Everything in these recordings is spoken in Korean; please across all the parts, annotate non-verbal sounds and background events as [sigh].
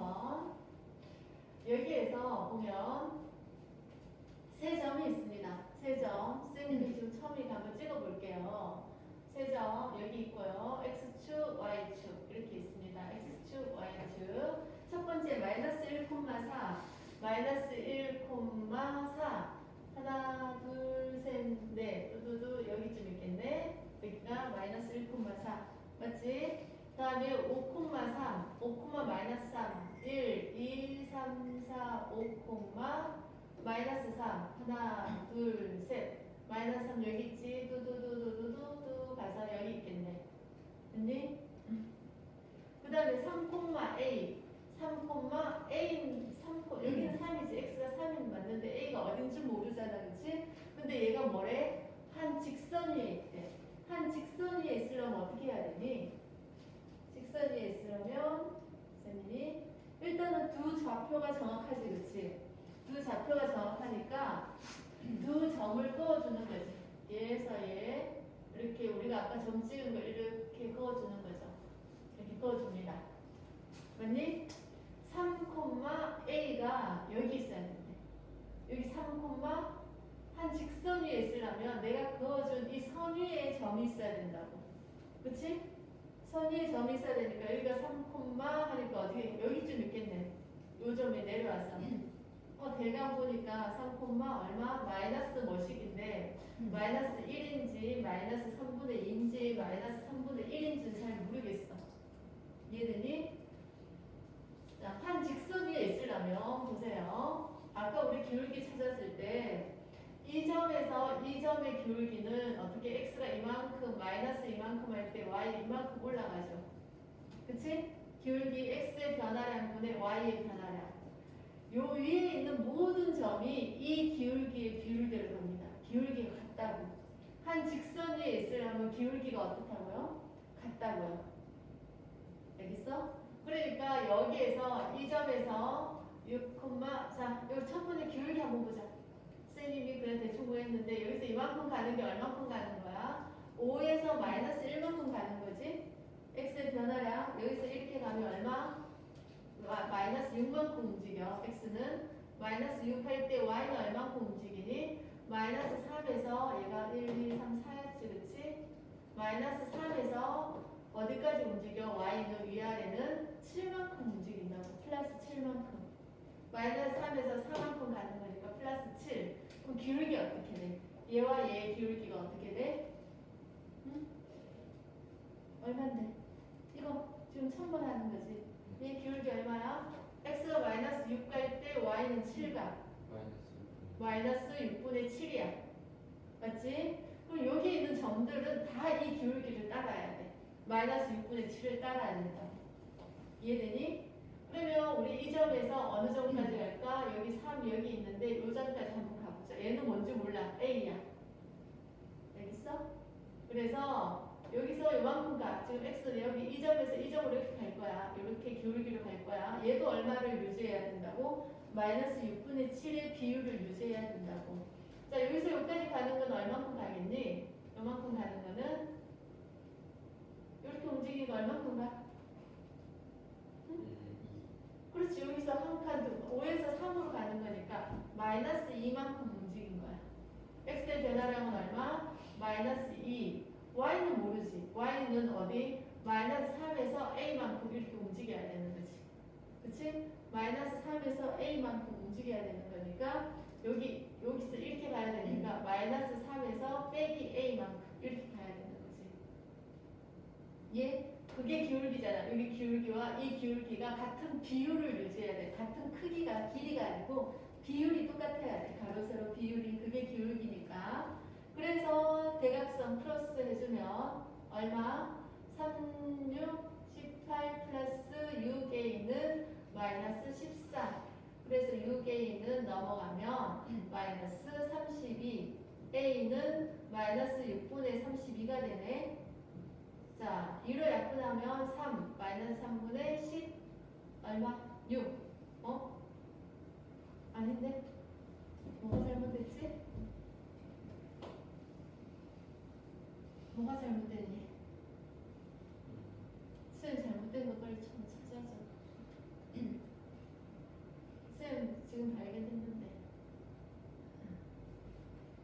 3번. 여기에서 보면 세 점이 있습니다. 세 점. 쌤이 지금 처음이니까 한번 찍어볼게요. 세 점 여기 있고요. x축, y축 이렇게 있습니다. x축, y축. 첫 번째 마이너스 1,4 마이너스 1,4 하나, 둘, 셋, 넷 두두두 여기쯤 있겠네. 여기가 마이너스 1,4 맞지? 그 다음에 5,3 5, 마이너스 3 1, 2, 3, 4, 5, 마이너스 3 하나, 둘, 셋 마이너스 3 여기 있지? 두두두두두두 가서 여기 있겠네. 됐니? 그 다음에 3,a 3, a 3, 여기는 3이지 x가 3이 맞는데 a가 어딘지 모르잖아 그치? 근데 얘가 뭐래? 한 직선 위에 있대 한 직선 위에 있으려면 어떻게 해야 되니? 직선 있으려면 선생님이 일단은 두 좌표가 정확하지 그치? 두 좌표가 정확하니까 두 점을 그어주는 거지 얘에서 얘 이렇게 우리가 아까 점 찍은 걸 이렇게 그어주는 거죠 이렇게 그어줍니다 맞니? 3,a가 여기 있어야 되는데 여기 3, 한 직선 위에 있으려면 내가 그어준 이 선 위에 점이 있어야 된다고 그치? 선 위에 점이 있어야 되니까 여기가 3, 하니까 어떻게 여기쯤 있겠네 요 점에 내려와서 어 대강 보니까 3, 얼마? 마이너스 뭐씩인데 마이너스 1인지 마이너스 3분의 2인지 마이너스 3분의 1인지는 잘 모르겠어 이해되니? 자, 한 직선 위에 있으려면 보세요. 아까 우리 기울기 찾았을 때 이 점에서 이 점의 기울기는 어떻게 x가 이만큼 마이너스 이만큼 할 때 y 이만큼 올라가죠. 그치? 기울기 x의 변화량 분의 y의 변화량. 요 위에 있는 모든 점이 이 기울기의 비율대로 갑니다. 기울기가 같다고. 한 직선 위에 있으려면 기울기가 어떻다고요? 같다고요. 알겠어? 그러니까 여기에서 이 점에서 6, 자, 여기 첫 번째 기울기 한번 보자. 쌤님이 그래 대충 구했는데 여기서 이만큼 가는 게 얼만큼 가는 거야? 5에서 마이너스 1만큼 가는 거지? x의 변화량 여기서 이렇게 가면 얼마? 마, 마이너스 6만큼 움직여. x는 마이너스 6 할 때 y는 얼만큼 움직이니? 마이너스 3에서 얘가 1, 2, 3, 4였지 그치? 마이너스 3에서 어디까지 움직여? y는 위아래는 7만큼 움직인다고. 플러스 7만큼. 마이너스 3에서 4만큼 가는 거니까 플러스 7. 그럼 기울기 어떻게 돼? 얘와 얘의 기울기가 어떻게 돼? 응? 얼만데? 이거 지금 천번 하는 거지. 얘 기울기 얼마야? x가 마이너스 6갈 때 y는 7가. 마이너스 마이너스 6분의 7이야. 맞지? 그럼 여기 있는 점들은 다 이 기울기를 따라야 돼. 마이너스 6분의 7을 따라야 된다. 이해되니? 그러면 우리 이 점에서 어느 점까지 갈까? 여기 3 여기 있는데 이 점까지 한번 자. 얘는 뭔지 몰라. A야. 알겠어? 그래서 여기서 이만큼 가. 지금 X는 여기 이 점에서 이 점으로 이렇게 갈 거야. 이렇게 기울기로 갈 거야. 얘도 얼마를 유지해야 된다고? 마이너스 6분의 7의 비율을 유지해야 된다고. 자, 여기서 여기까지 가는 건 얼만큼 가겠니? 요만큼 가는 거는 이렇게 움직이는 거 얼만큼 가? 그렇지 여기서 한 칸, 5에서 3으로 가는 거니까 마이너스 2만큼 움직인 거야. X의 변화량은 얼마? 마이너스 2. y는 모르지. y는 어디? 마이너스 3에서 a만큼 이렇게 움직여야 되는 거지. 그치? 마이너스 3에서 a만큼 움직여야 되는 거니까 여기, 여기서 이렇게 가야 되니까 마이너스 3에서 빼기 a만큼 이렇게 가야 되는 거지. 예? 그게 기울기잖아. 여기 기울기와 이 기울기가 같은 비율을 유지해야 돼. 같은 크기가 길이가 아니고 비율이 똑같아야 돼. 가로 세로 비율이 그게 기울기니까. 그래서 대각선 플러스 해주면 얼마? 3, 6, 18 플러스 6에 있는 마이너스 14. 그래서 6에 있는 넘어가면 마이너스 32. A는 마이너스 6분의 32가 되네. 자, 2로 약분하면 3, 마이너스 3분의 10, 얼마? 6. 아닌데? 뭐가 잘못됐지? 뭐가 잘못됐니? 쌤 잘못된 거 빨리 좀 찾아줘. [clears throat] 쌤 지금 발견했는데.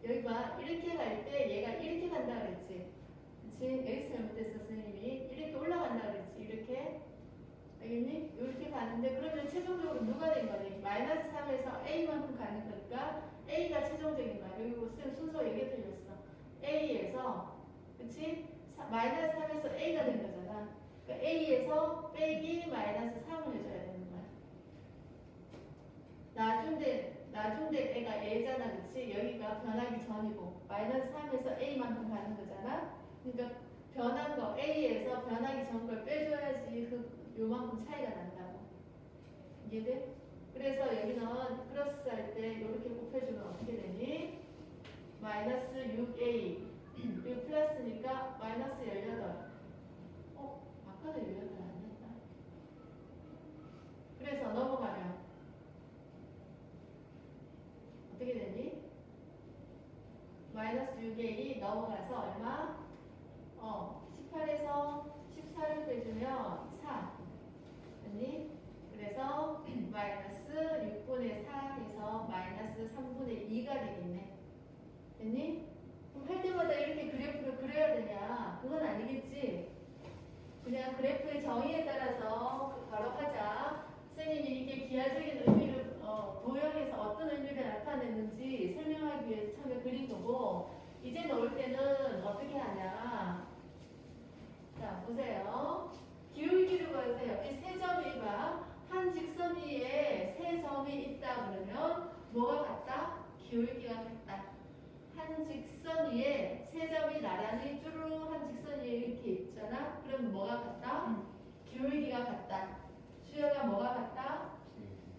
여기 봐. 이렇게 갈 때 얘가 이렇게 간다 그랬지. 그치? 여기서 잘못됐어, 선생님이. 이렇게 올라간다 그랬지. 알겠니? 이렇게 가는데 그러면 최종적으로 누가 된 거니? 마이너스 3에서 A만큼 가는 거니까 A가 최종적인 거야. 여기 쌤 순서 얘기 들렸어. A에서 그치? 사- 마이너스 3에서 A가 된 거잖아. 그러니까 A에서 빼기 마이너스 3을 해줘야 되는 거야. 나중대 나중대 애가 A잖아, 그치? 여기가 변하기 전이고 마이너스 3에서 A만큼 가는 거잖아. 그러니까 변한 거 A에서 변하기 전 걸 빼줘야지 그 요만큼 차이가 난다고. 이해돼? 그래서 여기는 플러스 할 때 이렇게 곱해주면 어떻게 되니? 마이너스 6A 그리고 플러스니까 마이너스 18. 어? 아까도 18 아니었나? 그래서 넘어가면 어떻게 되니? 마이너스 6A 넘어가서 얼마? 어, 18에서 14를 빼주면 4. 됐니? 그래서 [clears throat] 마이너스 6분의 4에서 마이너스 3분의 2가 되겠네. 됐니? 그럼 할 때마다 이렇게 그래프를 그려야 되냐? 그건 아니겠지. 그냥 그래프의 정의에 따라서 바로 하자. 선생님이 이게 기하적인 의미를 어, 도형에서 어떤 의미를 나타냈는지 설명하기 위해서 처음에 그린 거고 이제 넣을 때는 어떻게 하냐? 자 보세요. 기울기를 구해서 여기 세 점이 봐. 한 직선 위에 세 점이 있다 그러면 뭐가 같다? 기울기가 같다. 한 직선 위에 세 점이 나란히 쭈루룩 한 직선 위에 이렇게 있잖아. 그럼 뭐가 같다? 기울기가 같다. 수여가 뭐가 같다?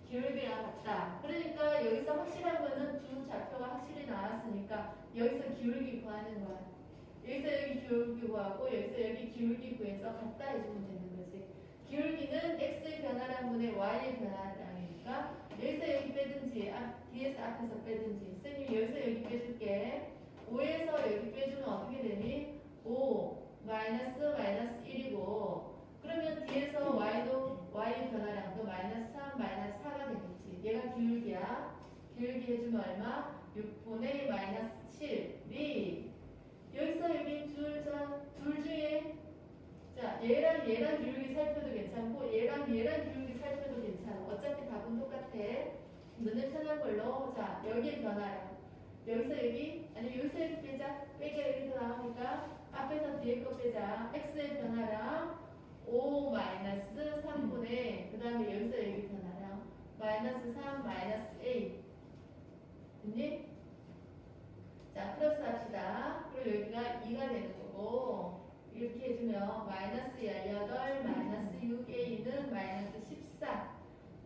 기울기가 같다. 그러니까 여기서 확실한 거는 두 좌표가 확실히 나왔으니까 여기서 기울기 구하는 거야. 여기서 여기 기울기 구하고 여기서 여기 기울기 구해서 같다 해주면 되는 거지. 기울기는 x의 변화량 분의 y의 변화 량이니까 여기서 여기 빼든지 앞, 뒤에서 앞에서 빼든지 선생님 여기서 여기 빼줄게 5에서 여기 빼주면 어떻게 되니? 5 마이너스 마이너스 1이고 그러면 뒤에서 y도 y 변화량도 마이너스 3 마이너스 4가 되겠지 얘가 기울기야 기울기 해주면 얼마? 6분의 마이너스 7이 여기서 여기 둘, 자, 둘 중에 자, 얘랑 얘랑 기울기 살펴도 괜찮고 얘랑 얘랑 기울기 살펴도 괜찮아. 어차피 답은 똑같아. 눈에 편한 걸로 자, 여기에 변화량. 여기서 여기 아니 여기서 여기 빼자. 빼기가 여기서 나오니까 앞에서 뒤에 거 빼자. x의 변화량 5 마이너스 3분의 그 다음에 여기서 여기 변화량 마이너스 3 마이너스 a 됐니? 자, 플러스 합시다. 그리고 여기가 2가 되는 거고 이렇게 해주면 마이너스 18 마이너스 6a는 마이너스 14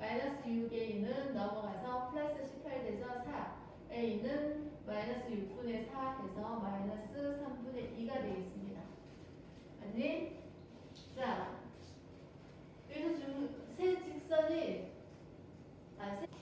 마이너스 6에 2는 넘어가서 플러스 18 돼서 4에 있는 마이너스 6분의 4 해서 마이너스 3분의 2가 되겠습니다. 맞니? 자, 여기서 지금 세 직선이 아, 세